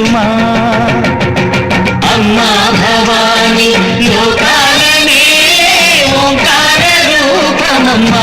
దీవించుమా అమ్మా భవాని లోకాలనే ఓంకార రూపమమ్మా.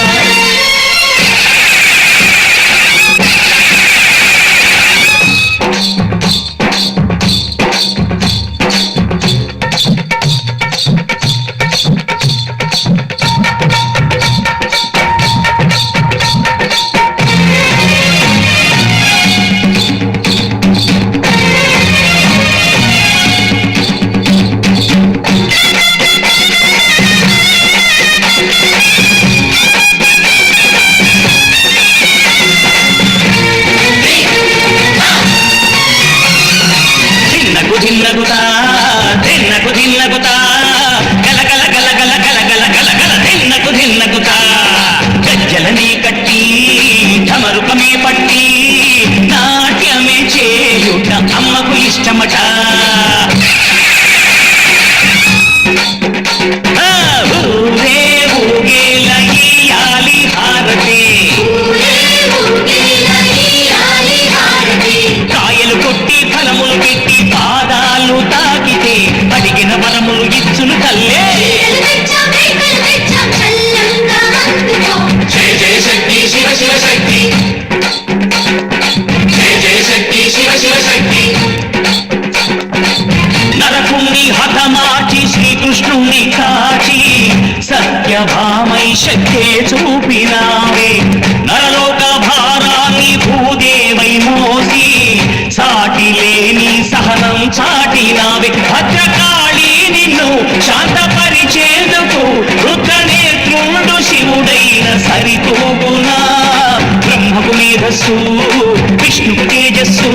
శక్తే చూపినావే నరలోక భారాన్ని భూదేవై మోసి సాటి లేని సహనం చాటినావే. భద్రకాళి నిన్ను శాంతపరిచేందుకు రుద్రనేత్రుడు శివుడైన సరితోగునా. బ్రహ్మకు మేధస్సు విష్ణుకు తేజస్సు